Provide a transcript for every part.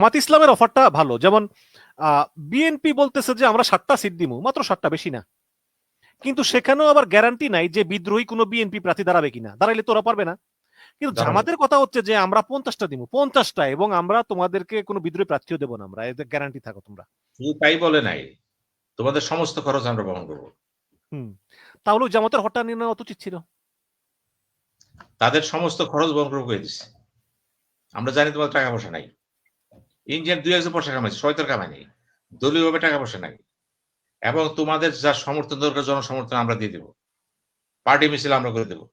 জামাত ইসলামের অফারটা ভালো। যেমন বিএনপি বলতেছে যে আমরা সাতটা সিট দিমু মাত্র সাতটা বেশি না। কিন্তু সেখানেও আবার গ্যারান্টি নাই যে বিদ্রোহী কোনো বিএনপি প্রার্থী দাঁড়াবে কিনা। দাঁড়াইলে তোরা পারবে না। কিন্তু। জামাতের কথা হচ্ছে যে আমরা পঞ্চাশটা দিব পঞ্চাশটা এবং আমরা তোমাদেরকে কোনো বিদ্রোহী প্রার্থীও দেবো না আমরা এদের গ্যারান্টি থাকো তোমরা। তাই বলে নাই তোমাদের সমস্ত খরচ আমরা বহন করব। হুম তাহলে জামাতের হঠাৎ নিয়ে নেওয়া উচিত ছিল। তাদের সমস্ত খরচ বহন করব করে দিচ্ছে আমরা জানি তোমাদের টাকা পয়সা নাই। ইন্ডিয়ান দুই একজন পয়সা কামাইছে সয়তার কামাই নেই দলীয়ভাবে টাকা পয়সা নাই। এবং তোমাদের যা সমর্থন দরকার জনসমর্থন আমরা দিয়ে দেবো। পার্টি মিছিল আমরা করে দেবো।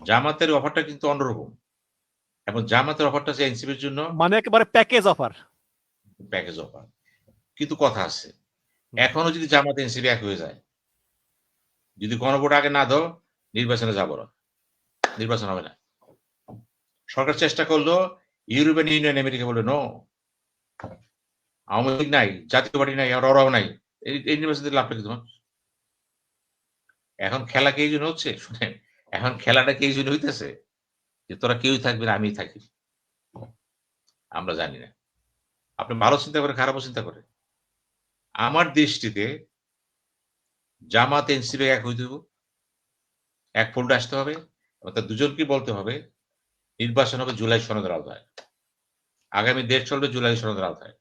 জামাতের অফারটা কিন্তু অন্যরকম এবং জামাতের অফারটা যে এনসিপির জন্য। মানে একেবারে প্যাকেজ অফার প্যাকেজ অফার কিন্তু কথা আছে এখনও যদি জামাত এনসিপি এক হয়ে যায় যদি গণভোট আগে না দাও নির্বাচনে যাব না। নির্বাচন হবে না। সরকার চেষ্টা করল ইউরোপিয়ান ইউনিয়ন আমেরিকা বলে নো আওয়ামী লীগ নাই জাতীয় পার্টি নাই আর ওরাও নাই এই নির্বাচন লাভটা তোমার এখন খেলা কে জন্য হচ্ছে শুনেন এখন খেলাটা কে জন্য হইতেছে যে তোরা কেউই থাকবে না আমিই থাকি আমরা জানি না আপনি ভালো চিন্তা করে খারাপও চিন্তা করে আমার দৃষ্টিতে জামাত এনসিপি এক হইতে এক ফোল্ডে আসতে হবে অর্থাৎ দুজনকে বলতে হবে নির্বাচন হবে জুলাই সনদের আওতায়। আগামী দেড় চলবে জুলাই সনদের আওতায়।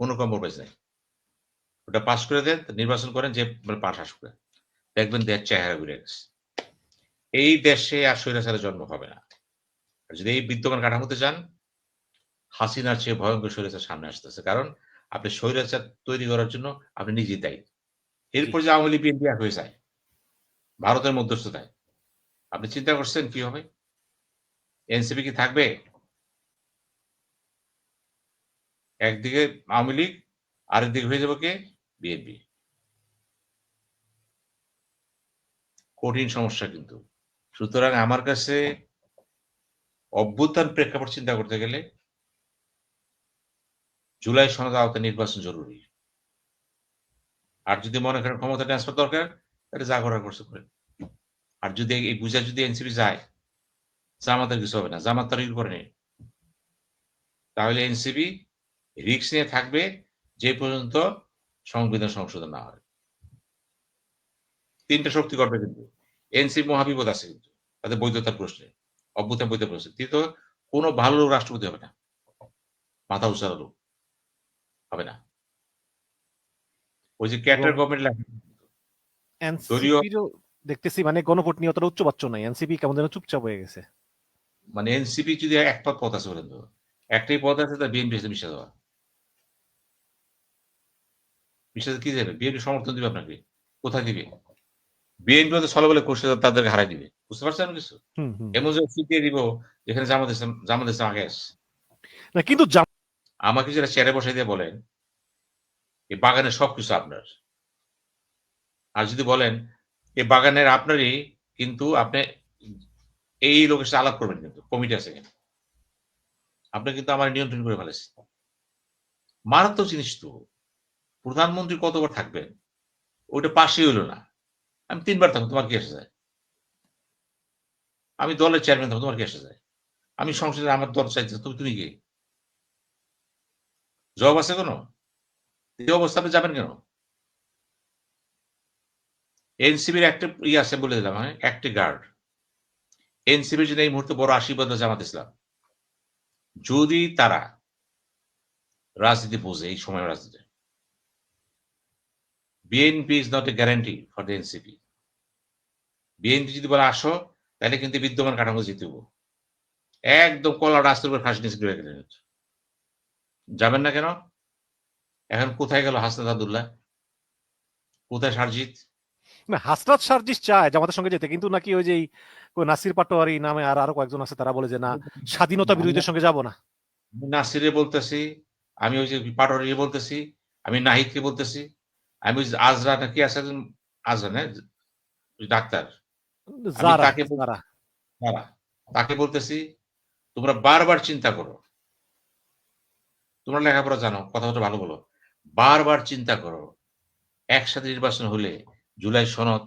কোনো কম্প্রোমাইজ নাই। ওটা পাস করে দেন নির্বাচন করেন, যে পাশ আসবে দেখবেন দেশ চেহারা ঘুরে গেছে। এই দেশে আর স্বৈরাচারের জন্ম হবে না। যদি এই বিদ্যমান কাঠামোতে যান, হাসিনার চেয়ে ভয়ঙ্কর স্বৈরাচার সামনে আসতেছে। কারণ আপনি স্বৈরাচার তৈরি করার জন্য আপনি নিজেই দায়ী। এরপর যে আওয়ামী লীগ, বিএনপি হয়ে যায়। ভারতের মধ্যস্থতায়। আপনি চিন্তা করছেন কি হবে? এনসিপি কি থাকবে? একদিকে আওয়ামী লীগ, আরেকদিকে হয়ে যাবে কে? বিএনপি। কঠিন সমস্যা কিন্তু। সুতরাং আমার কাছে অভ্যুত্থান প্রেক্ষাপট চিন্তা করতে গেলে জুলাই সনদ আওতায় নির্বাচন জরুরি। আর যদি মনে করেন ক্ষমতা ট্রান্সফার দরকার, তাহলে যা করার করছে করেন। আর যদি এই বুঝা যদি এনসিপি যায় জামাতের কিছু হবে না। জামাত তার করে নেই। তাহলে এনসিপি রিক্স নিয়ে থাকবে যে পর্যন্ত সংবিধান সংশোধন না হয়। তিনটা শক্তি করবে কিন্তু। এনসিপি মহাবিপদ আছে কিন্তু। তাদের বৈধতার প্রশ্নে অভ্যুত্থান বৈধ প্রশ্নে। তৃতীয় কোনো ভালো লোক রাষ্ট্রপতি হবে না। মাথা উচ্চার লোক হবে না। ওই যে ক্যাটার গভর্নমেন্ট এনসিপিরও দেখতেছি মানে গণভোট নিয়ে অতটা উচ্চবাচ্য নাই। এনসিপি কেমন যেন চুপচাপ হয়ে গেছে। মানে এনসিপি যদি এক পথ পথ আছে বলেন একটাই পথ আছে তার বিএনপি সাথে মিশে দেওয়া। মিশে কি দেবে? বিএনপি সমর্থন দিবে আপনাকে। কোথায় দিবে? বিএনপি তো ছলে বলে করছে তাদেরকে হারাই দিবে। বুঝতে পারছেন কিছু? এমন যে সিপিএ দিব যেখানে জামাত ইসলাম জামাত ইসলাম আগে আসছে না কিন্তু আমাকে যেটা চেয়ারে বসাই দিয়ে বলেন এই বাগানের সবকিছু আপনার। আর যদি বলেন এই বাগানের আপনারই কিন্তু আপনি এই লোকের সাথে আলাপ করবেন কিন্তু, কমিটি আছে এখানে আপনি কিন্তু আমার নিয়ন্ত্রণ করে ফেলেছেন মারাত্মক জিনিস তো। প্রধানমন্ত্রী কতবার থাকবেন? ওইটা পাশে হইল না। আমি তিনবার থাকব, তোমার কি এসে যায়? আমি দলের চেয়ারম্যান থাকব, তোমার কি এসে যায়? আমি সংসদে আমার দল চাইছি তুমি তুমি কি? জবাব আছে কোনো? এই অবস্থা আপনি যাবেন কেন? এনসিবির একটা ইয়ে আছে বলে দিলাম হ্যাঁ? একটি গার্ড এনসিবির জন্য এই মুহূর্তে বড় আশীর্বাদ জামাত ইসলাম। যদি তারা রাজনীতি বোঝে, এই সময় রাজনীতি। BNP is not a guarantee for the NCP BNP যদি বলে আসো, তাহলে কিন্তু বিদ্যমান কাঠামো জিতব একদম কলা রাস্তার উপর ফাঁসি নিচে ঢুকে গেলেন। যাবেন না কেন? এখন কোথায় গেল হাসনাত আবদুল্লাহ? কোথায় সারজিৎ? না হাসরাত সার্জিস চায় আমাদের সঙ্গে যেতে কিন্তু নাকি ওই যে নাসির পাটোয়ারি নামে আর আরও কয়েকজন আছে তারা বলে যে না স্বাধীনতা বিরোধীদের সঙ্গে যাব না। নাসিরে বলতেছি আমি ওই যে পাটোয়ারি বলতেছি আমি নাহিদকে বলতেছি আমি ওই আজরা নাকি আছে আজরা না ডাক্তার। তাকে বলতেছি তোমরা বারবার চিন্তা করো। তোমরা লেখাপড়া জানো কথাটা ভালো বলো। বারবার চিন্তা করো। একসাথে নির্বাচন হলে জুলাই সনদ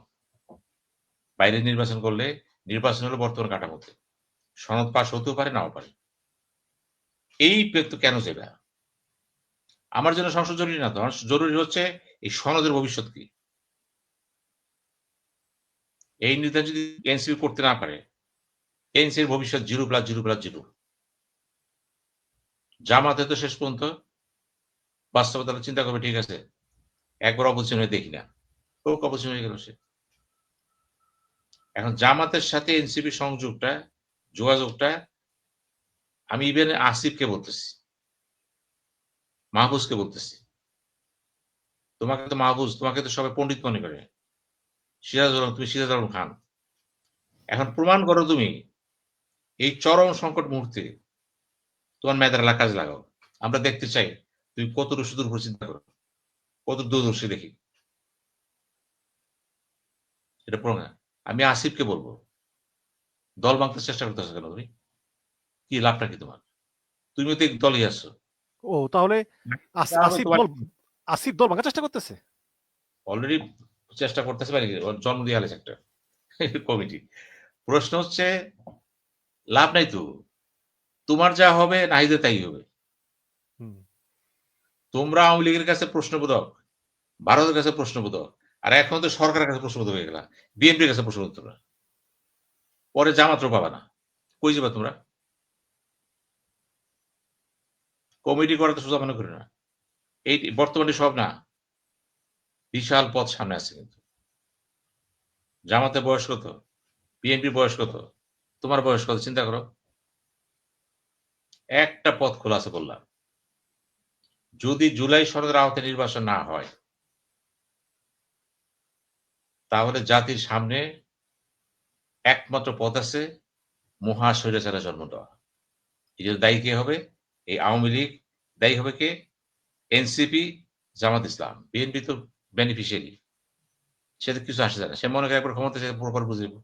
বাইরে নির্বাচন করলে নির্বাচন হলো বর্তমান কাঠামোতে। সনদ পাশ হতেও পারে, নাও পারে। এই ব্যক্তি কেন যাবে আমার জন্য সংসদ জরুরি না তো জরুরি হচ্ছে এই সনদের ভবিষ্যৎ কি? এই নির্ধারণ যদি এনসিপি করতে না পারে এনসির ভবিষ্যৎ zero plus zero plus zero. জামাতে তো শেষ পর্যন্ত। বাস্তবতা চিন্তা করবে, ঠিক আছে। একবার অপোজিশন হয়ে দেখি না। হোক অপোজিশন হয়ে গেল সে। এখন জামাতের সাথে এনসিপি সংযোগটা, যোগাযোগটা, আমি ইভেন আসিফকে বলতেছি, মাহফুজকে বলতেছি, তোমাকে তো মাহফুজ, তোমাকে তো সবাই পণ্ডিত মনে করে। সিরাজ তুমি সিরাজ আলম খান। এখন প্রমাণ করো তুমি, এই চরম সংকট মুহূর্তে তোমার মেয়েদের কাজে লাগাও। আমরা দেখতে চাই, তুমি কত সুদূর উপর চিন্তা করো কত দূরদর্শী দেখি। এটা প্রমাণ আমি আসিফকে বলব দল ভাঙতে চেষ্টা করতেছো কেন তুমি? কি লাভটা কি তোমার? তুমি তো দলই আছো। ও তাহলে আস- আসিফ দল আসিফ দল ভাঙার চেষ্টা করতেছে? অলরেডি চেষ্টা করতেছে ওর জন্ম দিয়ে আলেছে একটা কমিটি। প্রশ্ন হচ্ছে লাভ নাই তো? তোমার যা হবে নাহিদে তাই হবে। হুম। তোমরা আওয়ামী লীগের কাছে প্রশ্নবোধক ভারতের কাছে প্রশ্নবোধক। আর এখন তো সরকারের কাছে প্রশ্নবোধক হয়ে গেলা বিএনপির কাছে প্রশ্নবোধক তোমরা পরে জামাত্র পাবা না। কই যাবা তোমরা? কমিটি করা তো সোজা মনে করি না। এই বর্তমানে সব না, বিশাল পথ সামনে আছে কিন্তু। জামাতে বয়স কত? বিএনপির বয়স কত? তোমার বয়স কত? চিন্তা করো। একটা পথ খোলা আছে বললাম। যদি জুলাই সনদের আওতায় নির্বাচন না হয় তাহলে জাতির সামনে একমাত্র পথ আছে মহা স্বৈরাচারে জন্ম দেওয়া। এই জন্য দায়ী কে হবে? এই আওয়ামী লীগ দায়ী হবে কে? এনসিপি, জামাত ইসলাম। বিএনপি তো বেনিফিশিয়ারি সে তো কিছু আসে না। সে মনে করে একবার ক্ষমতা প্রপার বুঝে নেব।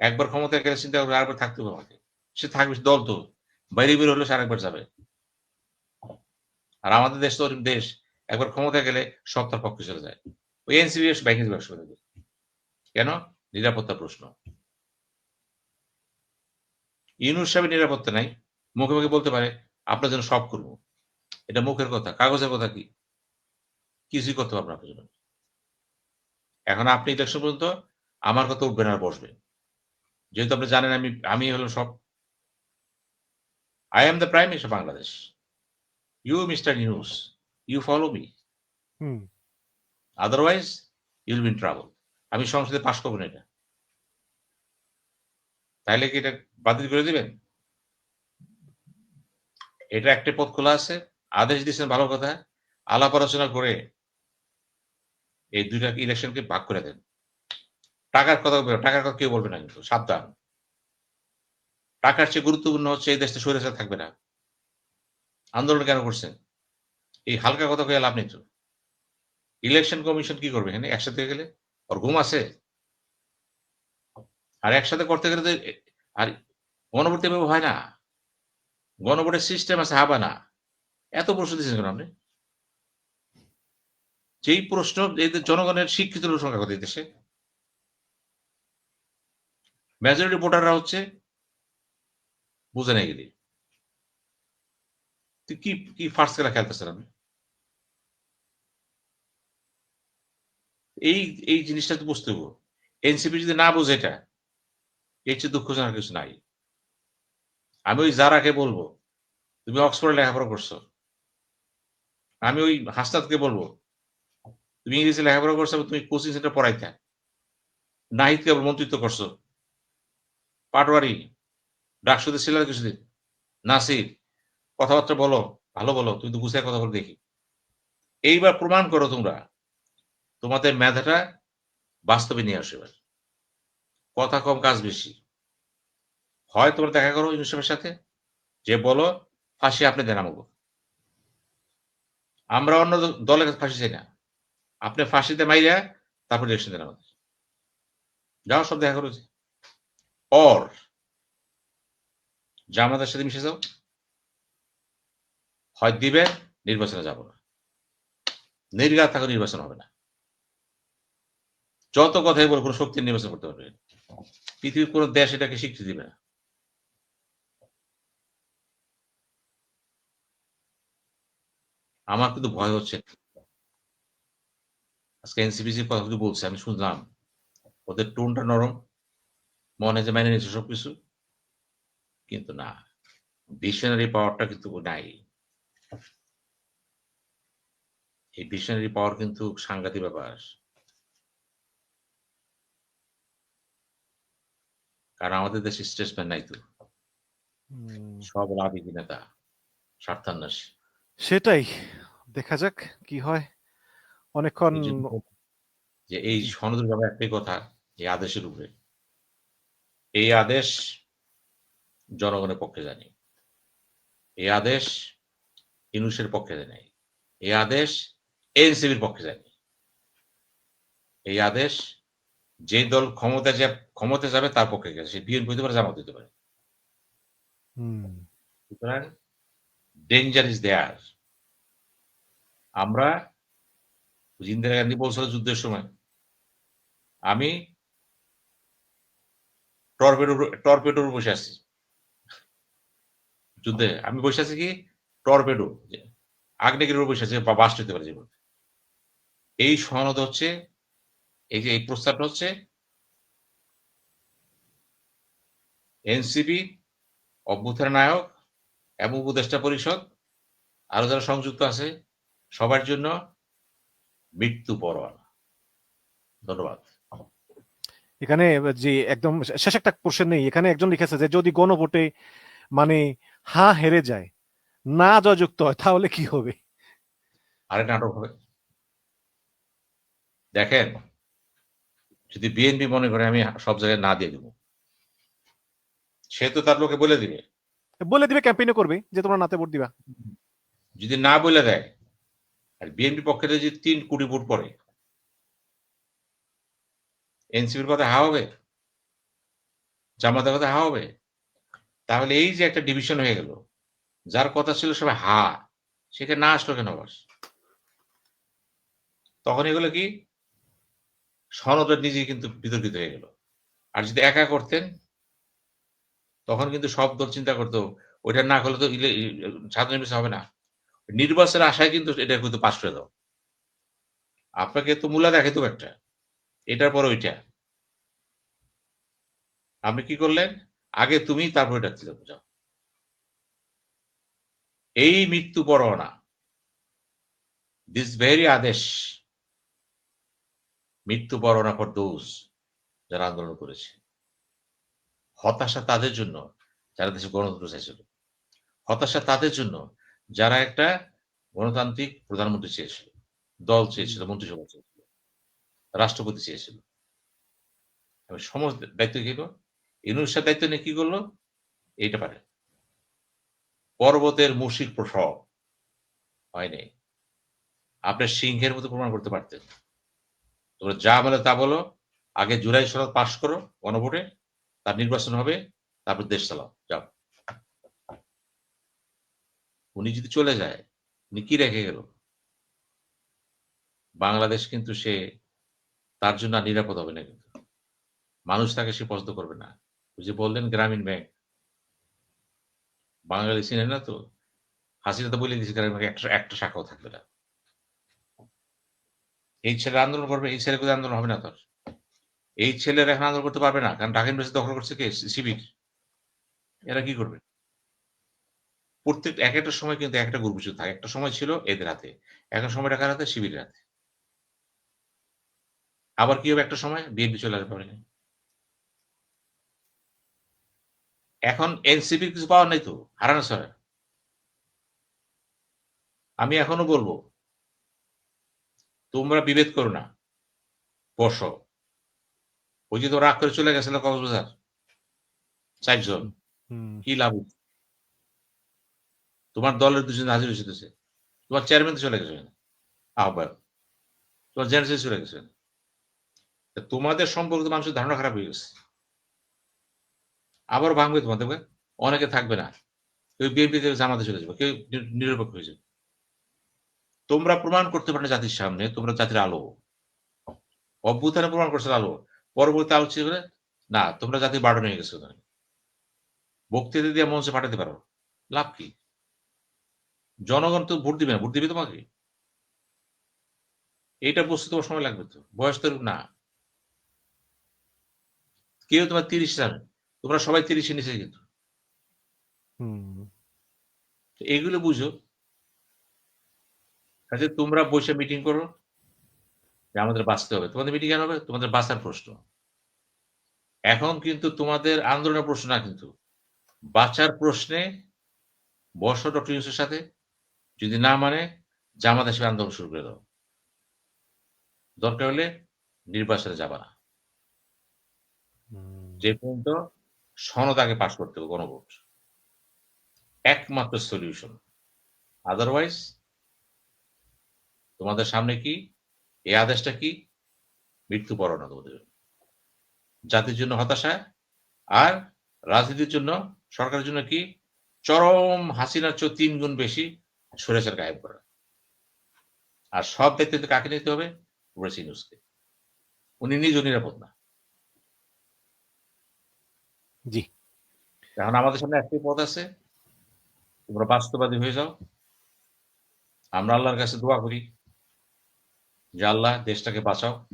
একবার ক্ষমতা গেলে চিন্তা করবে আরেকবার থাকতে হবে আমাকে। সে থাকবে দল তো। বাইরে বের হলে সে আরেকবার যাবে। আর আমাদের দেশ তো দেশ। একবার ক্ষমতা গেলে সত্তার পক্ষে চলে যায়। ওই এনসিবি ব্যাংকিং ব্যবসা দেবে কেন? নিরাপত্তা প্রশ্ন। ইউনুস সাহেবের নিরাপত্তা নাই, মুখে মুখে বলতে পারে, আপনার জন্য সব করব। এটা মুখের কথা, কাগজের কথা কি? কিছুই করতে পারবেন আপনার জন্য। এখন আপনি ইলেকশন পর্যন্ত আমার কথা উঠবেন আর বসবেন যেহেতু আপনি জানেন আমি আমি হলো সব। I am the prime minister Bangladesh you mister news you follow me otherwise you'll been travel আমি সংসদে পাশ করব না এটা। তাহলে কি এটা বাতিল করে দিবেন? এটা একটা পথ খোলা আছে, আদেশ দিয়েছেন ভালো কথা, আলাপ আলোচনা করে এই দুইটা ইলেকশনকে ভাগ করে দেন। টাকার কথা টাকার কথা কেউ বলবে না কিন্তু, সাবধান। টাকার চেয়ে গুরুত্বপূর্ণ হচ্ছে এই দেশটা সরে থাকবে না। আন্দোলন কেন করছেন? এই হালকা কথা কয়ে লাভ নেই তো। ইলেকশন কমিশন কি করবে এখানে? একসাথে গেলে? ওর ঘুম আছে আর একসাথে করতে গেলে তো আর গণভোট এভাবে হয় না। গণভোটের সিস্টেম আছে, হাবা না। এত প্রশ্ন দিয়েছেন কেন আপনি? যেই প্রশ্ন যে জনগণের শিক্ষিত লোক সংখ্যা এই দেশে? মেজরিটি ভোটাররা হচ্ছে বুঝে নেই কি কি ফার্স্ট খেলা খেলতেছেন আপনি? এই এই জিনিসটা তো বুঝতে হবে। এনসিপি যদি না বোঝে এটা, এর চেয়ে দুঃখজনক কিছু নাই। আমি ওই জারাকে বলব, তুমি অক্সফোর্ডে লেখাপড়া করছ, আমি ওই হাসনাতকে বলব, তুমি ইংরেজি লেখাপড়া করছ তুমি কোচিং সেন্টার পড়াইতে, নাহিদকে মন্ত্রিত্ব করছ পাটওয়ারি ডাকসুদের ছিল কিছুদিন, নাসির, কথাবার্তা বলো, ভালো বলো, তুমি তো গুছিয়ে কথা বলে দেখি। এইবার প্রমাণ করো তোমরা তোমাদের মেধাটা বাস্তবে নিয়ে আসো এবার। কথা কম, কাজ বেশি। হয় তোমরা দেখা করো ইউনিসেফের সাথে, যে বলো ফাঁসি আপনি দেন আমাকে। আমরা অন্য দলের ফাঁসি চাই না। আপনি ফাঁসিতে মাইরা তারপর ইলেকশন দেন আমাদের। যাও, সব দেখা করো অর, জামাতের সাথে মিশে যাও। হয় দিবে, নির্বাচনে যাব না। নির্ঘাত থাকা, নির্বাচন হবে না। যত কথাই বলো কোনো শক্তি নির্বাচন করতে পারবে। পৃথিবীর কোনো দেশ এটাকে স্বীকৃতি দেবে না। আমার কিন্তু ভয় হচ্ছে। আজকে এনসিপিসি কথা কিছু বলছে, আমি শুনলাম, ওদের টোনটা নরম, মনে যে মেনে নিয়েছে সবকিছু। কিন্তু না ভিশনারি পাওয়ারটা কিন্তু নাই। এই ভিশনারি পাওয়ার কিন্তু সাংঘাতিক ব্যাপার। কারণ আমাদের দেশে স্টেটসম্যান নাই তো। সব রাজনীতি নেতা স্বার্থান্বেষী। সেটাই। দেখা যাক কি হয়। অনেকক্ষণ যে এই সনদের ব্যাপারে একটাই কথা এই আদেশের উপরে। এই আদেশ জনগণের পক্ষে জানি এই আদেশ ইনুসের পক্ষে জানি এই আদেশ এনসিবির পক্ষে জানি এই আদেশ যে দল ক্ষমতা যে ক্ষমতা যাবে তার পক্ষে গেছে। সে বিএনপি হতে পারে জামাত হতে পারে। সুতরাং ডেঞ্জার ইজ দেয়ার আমরা ইন্দিরা গান্ধী বলছিল যুদ্ধের সময়। আমি টর্পেডোর টর্পেডোর বসে আছি। যুদ্ধে আমি বসে আছি কি? টর্পেডো আগ্নেয়গিরির উপর বসে আছে বা বাস্ট হতে পারে জীবন। এই সনদ হচ্ছে এই যে এই প্রস্তাবটা হচ্ছে এনসিপি অভ্যুত্থান নায়ক এবং উপদেষ্টা পরিষদ আরও যারা সংযুক্ত আছে সবার জন্য মৃত্যু পরোয়ানা ধন্যবাদ। এখানে যে একদম শেষ একটা কোশ্চেন নেই। এখানে একজন লিখেছে যে যদি গণভোটে মানে হা হেরে যায় না জয়যুক্ত হয় তাহলে কি হবে? আরে নাটক হবে। দেখেন যদি বিএনপি মনে করে আমি সব জায়গায় না দিয়ে দিব। সে তো তার লোকে বলে দিবে। বলে দিবে ক্যাম্পেইনও করবে যে তোমরা নাতে ভোট দিবা। যদি না বলে দেয় আর বিএনপি পক্ষে যদি তিন কোটি ভোট পড়ে এনসিপির কথা হা হবে? জামাতের কথা হা হবে? তাহলে এই যে একটা ডিভিশন হয়ে গেল যার কথা ছিল সবাই হা সেখানে না আসলো কেন তখন এগুলো কি? সনদের নিজেই কিন্তু বিতর্কিত হয়ে গেল। আর যদি একা করতেন, তখন কিন্তু সব দল চিন্তা করতো, ওইটা না করলে তো ছাত্র নির্বাচন হবে না। নির্বাচনের আশায় কিন্তু এটা কিন্তু পাশ করে দাও। আপনাকে তো মূলা দেখে তো একটা। এটার পর ওইটা। আপনি কি করলেন? আগে তুমি, তারপর এটা যাও এই মৃত্যু পরোয়ানা দিস ভেরি আদেশ মৃত্যু ফর দোজ যারা আন্দোলন করেছে। হতাশা তাদের জন্য যারা দেশে গণতন্ত্র চাইছিল। হতাশা তাদের জন্য যারা একটা গণতান্ত্রিক প্রধানমন্ত্রী চেয়েছিল, দল চেয়েছিল, মন্ত্রিসভা চেয়েছিল, রাষ্ট্রপতি চেয়েছিল। সমস্ত দায়িত্ব কি ইউনুসের দায়িত্ব নিয়ে কি করল? এইটা পারে। পর্বতের মুশিক প্রসব হয়নি আপনার সিংহের মতো প্রমাণ করতে পারতেন। তোমরা যা বলে তা বলো। আগে জুলাই সনদ পাশ করো, গণভোটে। তার নির্বাচন হবে। তারপর দেশ চালাও। যাও। উনি যদি চলে যায়, উনি কি রেখে গেল? বাংলাদেশ কিন্তু সে, তার জন্য নিরাপদ হবে না কিন্তু। মানুষ তাকে সে পছন্দ করবে না। ওই যে বললেন গ্রামীণ ব্যাংক। বাঙালি চিনে না তো? হাসিনা তো বলে দিয়েছে, গ্রামীণ ব্যাংক একটা একটা শাখাও থাকবে না। এই ছেলে আন্দোলন করবে, এই ছেলে আন্দোলন হবে না তোর? এই ছেলেরা এখন আন্দোলন করতে পারবে না, কারণ ঢাকা ইউনিভার্সিটি দখল করছে কে? শিবির এরা কি করবে? প্রত্যেক, এক একটা সময় কিন্তু একটা গ্রুপ কিছু থাকে। একটা সময় ছিল এদের হাতে এখন সময়টা কার হাতে শিবিরের হাতে। আবার কি হবে একটা সময়? বিএনপি চলে আসবে এখন এনসিপির কিছু পাওয়ার নাই তো, হারানো ছাড়া। আমি এখনও বলব তোমরা বিভেদ করো না। বসো। ওই যে তো রাগ করে চলে গেছে গেছিল কক্সবাজার? চারজন। কি লাভ তোমার দলের দুজন হাজির হয়েছে তোমার চেয়ারম্যান তো চলে গেছে আহ্বায়ক। তোমার জেনারেল চলে গেছে তোমাদের সম্পর্কে মানুষের ধারণা খারাপ হয়ে গেছে। আবার ভাঙবে তোমাদের। অনেকে থাকবে না। কেউ বিএনপি থেকে জামাতে চলে যাবে। কেউ নিরপেক্ষ হয়ে যাবে। তোমরা প্রমাণ করতে পারো না জাতির সামনে তোমরা জাতির আলো। অভ্যুত্থানে প্রমাণ করছে আলো। পরবর্তী আলোচনা করে না তোমরা জাতির বাড়ন হয়ে গেছো বক্তৃতা দিয়ে মঞ্চে পাঠাতে পারো। লাভ কি? জনগণ তো ভোট দিবে না ভোট দিবে তোমাকে। এইটা বুঝতে তোমার সময় লাগবে তো। বয়স তো না। কেউ তোমার তিরিশ যাবে তোমরা সবাই তিরিশে নিচে কিন্তু। এগুলো বুঝো। কাজে তোমরা বসে মিটিং করো। যে আমাদের বাঁচতে হবে। তোমাদের মিটিং কেন হবে? তোমাদের বাঁচার প্রশ্ন। এখন কিন্তু তোমাদের আন্দোলনের প্রশ্ন না কিন্তু। বাঁচার প্রশ্নে বর্ষ ডক্টর ইউসের সাথে যদি না মানে জামাত হিসেবে আন্দোলন শুরু করে দাও। দরকার হলে নির্বাচনে যাবা না। যে পর্যন্ত সনদ আগে পাশ করতে হবে গণভোট। একমাত্র সলিউশন আদারওয়াইজ তোমাদের সামনে কি? এই আদেশটা কি? মৃত্যু পরোনা তোমাদের জন্য। জাতির জন্য হতাশা আর রাজনীতির জন্য সরকারের জন্য কি? চরম হাসিনার চেয়ে তিন গুণ বেশি সরেছের গায়েব করা। আর সব দায়িত্ব কাকে নিতে হবে? ওরেসি নিউজকে উনি নিজেও নিরাপদ না। জি। এখন আমাদের সামনে একটাই পথ আছে। তোমরা বাস্তবাদী হয়ে যাও। আমরা আল্লাহর কাছে দোয়া করি। যে আল্লাহ দেশটাকে বাঁচাও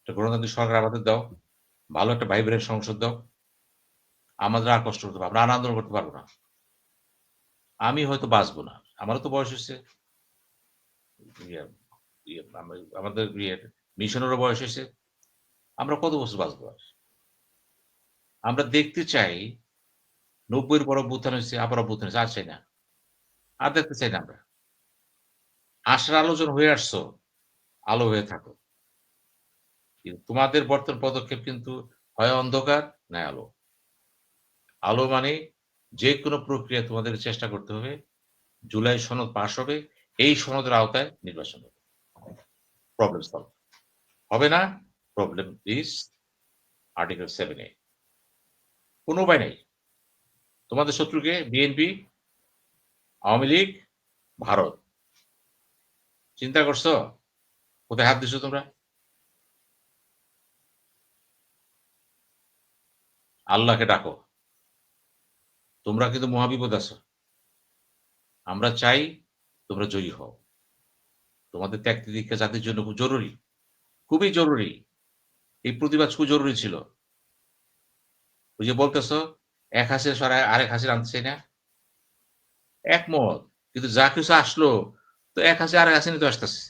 একটা গণতান্ত্রিক সরকার আমাদের দাও ভালো একটা ভাইব্রেন্ট সংসদ দাও আমাদের আর কষ্ট করতে পারব আমরা আন্দোলন করতে পারব না। আমি হয়তো বাঁচবো না আমারও তো বয়স হয়েছে। ইয়ে- ইয়ে, আমাদের মিশনেরও বয়স হয়েছে। আমরা কত বছর বাঁচবো আর? আমরা দেখতে চাই নব্বইয়ের পর অভ্যুত্থান হয়েছে আবার অভ্যুত্থান হয়েছে আর চাই না। আর দেখতে চাই না আমরা। আশার আলোচনা হয়ে আসছো, আলো হয়ে থাকো। কিন্তু তোমাদের বর্তমান পদক্ষেপ কিন্তু হয় অন্ধকার না আলো। আলো মানে যে কোনো প্রক্রিয়া তোমাদের চেষ্টা করতে হবে, জুলাই সনদ পাশ হবে, এই সনদের আওতায় নির্বাচন হবে। প্রবলেম সলভ হবে না? Problem is article seven A কোনো উপায় নেই। তোমাদের শত্রুকে বিএনপি আওয়ামী লীগ, ভারত। চিন্তা করছ? কোথায় হাত দিছো তোমরা? আল্লাহকে ডাকো। তোমরা কিন্তু মহাবিপদ আছো। আমরা চাই তোমরা জয়ী হও। তোমাদের ত্যাগ দীক্ষা জাতির জন্য খুব জরুরি, খুবই জরুরি। এই প্রতিবাদ খুব জরুরি ছিল। ওই যে বলতেছ, এক হাসির সরাই আরেক হাসির আনতে না? একমত। কিন্তু যা কিছু আসলো তো এক হাসি আরেক হাসি নিতে আসতেছে।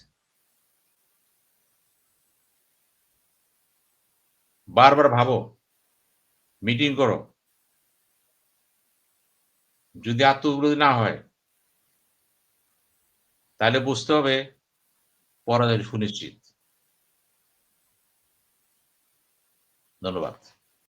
বারবার ভাবো মিটিং করো। যদি আত্মবিরোধী না হয়, তাহলে বুঝতে হবে পরাজয় সুনিশ্চিত। ধন্যবাদ।